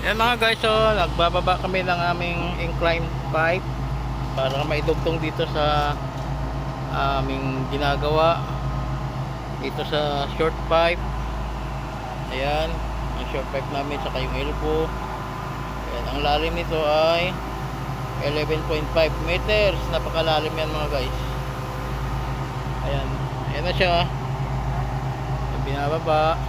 Yan mga guys, so nagbababa kami ng aming incline pipe para maidugtong dito sa aming ginagawa dito sa short pipe. Ayan, ang short pipe namin saka yung elbow. Ayan, ang lalim nito ay 11.5 meters. Napakalalim yan mga guys. Ayan, ayan na siya. Binababa.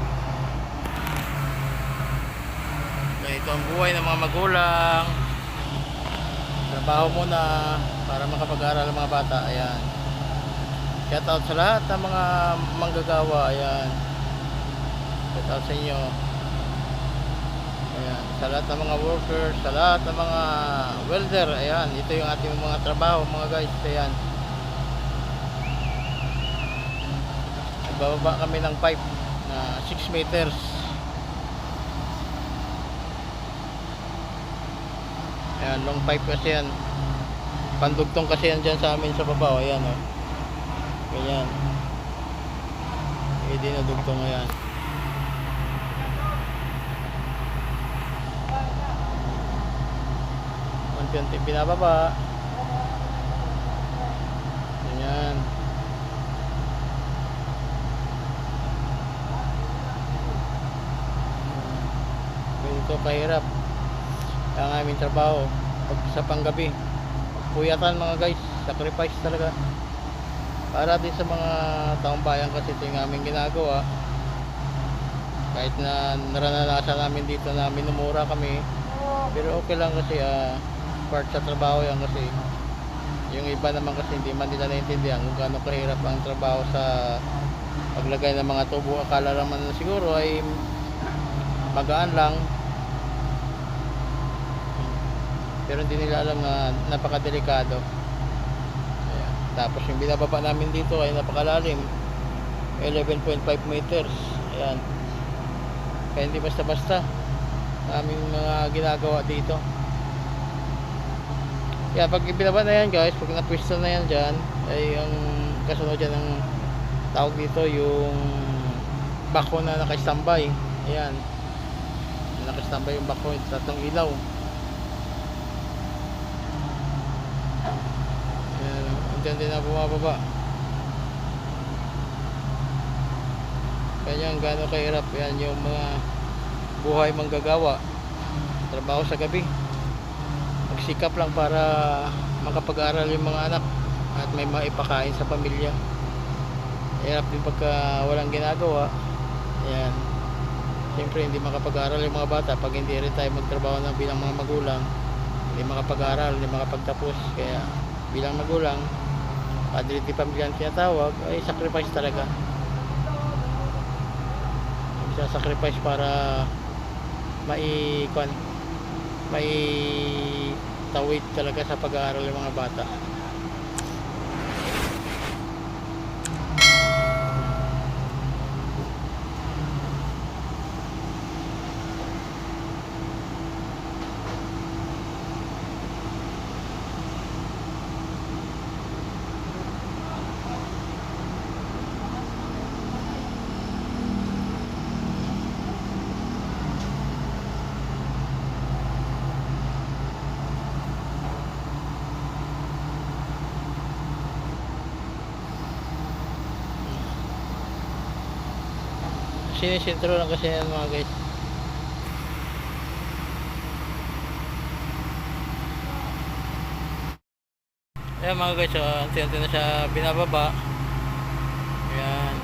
Ito ang buhay ng mga magulang. Trabaho muna para makapag-aral ang mga bata. Ayan. Shout out sa lahat ng mga manggagawa. Ayan. Shout out sa inyo. Ayan. Sa lahat ng mga workers, sa lahat ng mga welder. Ayan. Ito yung ating mga trabaho mga guys. Ayan. Nagbababa kami ng pipe na 6 meters. Ayan, long pipe kasi yan. Pandugtong kasi yan dyan sa amin sa baba. Ayan, oh. Ganyan. Eh, dinadugtong ayan. Unti-unti binababa. Ganyan. Ganito kahirap ang aming trabaho sa panggabi. Puyatan mga guys. Sacrifice talaga. Para din sa mga taong bayan kasi ito yung aming ginagawa. Kahit na naranasan namin dito na minumura kami pero okay lang kasi ah, part sa trabaho yan kasi yung iba naman kasi hindi man nila naintindihan kung gaano kahirap ang trabaho sa paglagay ng mga tubo. Akala naman na siguro ay magaan lang pero hindi nila alam na napakadelikado. Ayan. tapos yung binababa namin dito ay napakalalim. 11.5 meters. Ayan. Kaya hindi basta basta aming mga ginagawa dito. Kaya pag ibinaba na yan guys pag napwisto na yan dyan ay ang kasunod dyan ng tawag dito yung bako na nakastambay ayan. Nakastambay yung bako sa tatong ilaw Ayan, unti-unti na bumababa. Kanya ang gano'ng kahirap. Yan yung mga buhay manggagawa. Trabaho sa gabi. Magsikap lang para makapag-aral yung mga anak at may maipakain sa pamilya. Hirap din pagka walang ginagawa. Ayan. Siyempre hindi makapag-aral yung mga bata pag hindi rin tayo magtrabaho ng bilang mga magulang hindi makapag-aral, hindi makapagtapos kaya bilang magulang padre di pamilya ang tinatawag ay sacrifice talaga. Isa sacrifice para mai kwan mai tawid talaga sa pag-aaral ng mga bata sinisintro lang kasi yan mga guys Ayan mga guys, so, unti-unti na siya binababa. Ayan.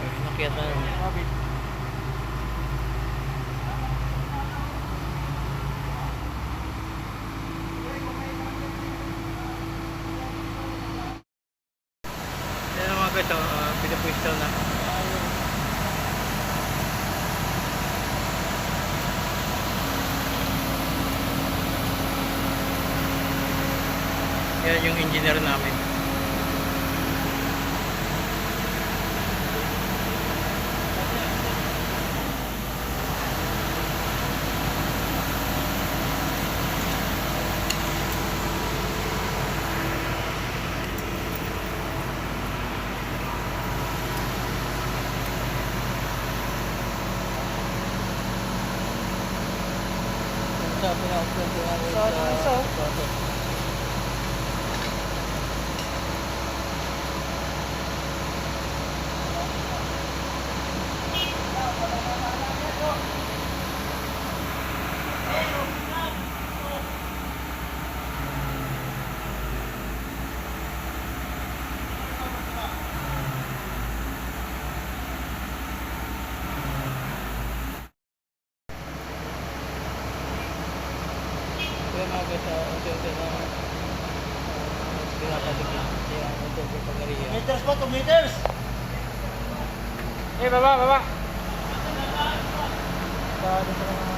Ay, Nakyat na naman. So, uh, pinapwisto na. Yan yung engineer namin. sa pinauplan ko namin So, Guys, uh, unti-unti na uh, pinapatigil kaya po pag-area. Meters po, 2 meters. Eh, baba, baba! Bado sa mga...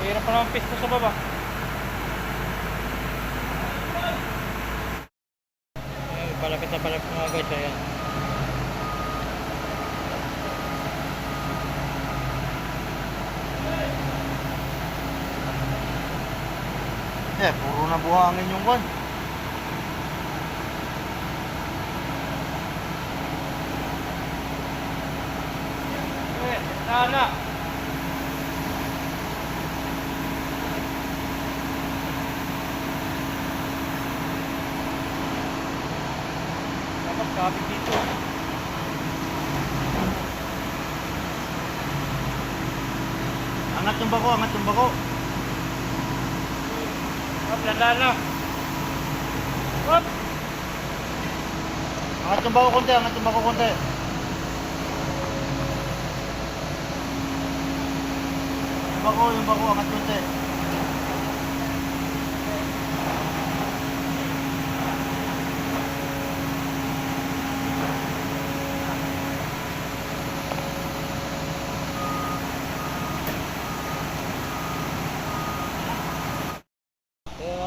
Hirap pa naman pisto sa baba. Ayan, palapit na palapit mga guys, ayan. Eh, puro na buhangin yung kwan. Eh, sana! Kapit dito. Angat yung bako, angat yung bako. Hop, landaan na. Hop! Angat yung bako konti, angat yung bako konti. Yung bako, yung bako, angat konti.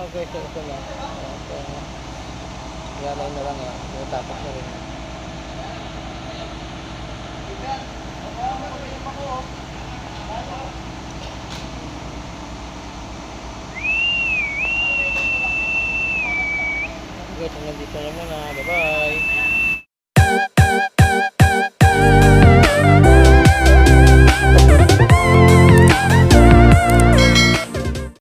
Mga guys, ito na. Na. Yalay na lang yan. Natapos na rin. Hanggang dito na. Bye-bye.